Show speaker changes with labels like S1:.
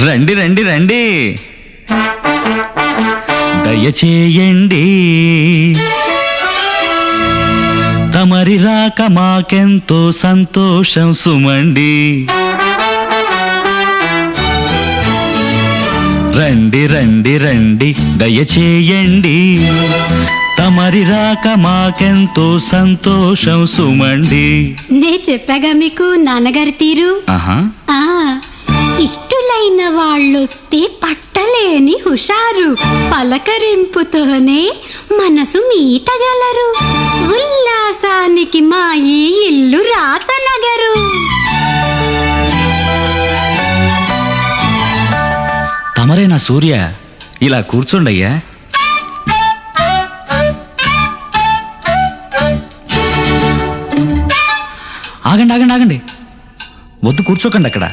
S1: రండి రండి రండి. దయచేయండి. తమరి రాక మాకెంతో సంతోషం సుమండి. రండి రండి రండి దయచేయండి. తమరి రాక మాకెంతో సంతోషం సుమండి.
S2: నే చెప్పాగా మీకు నాన్నగారి తీరు?
S1: ఆహా.
S2: ఆ వాళ్ళొస్తే పట్టలేని హుషారు. పలకరింపుతోనే మనసు మీటగలరు. ఉల్లాసానికి మా ఈ ఇల్లు రాచనగరు.
S1: తమరేనా సూర్య ఇలా కూర్చోండయ్యా? ఆగండి ఆగండి ఆగండి. వద్దు కూర్చోకండి అక్కడ.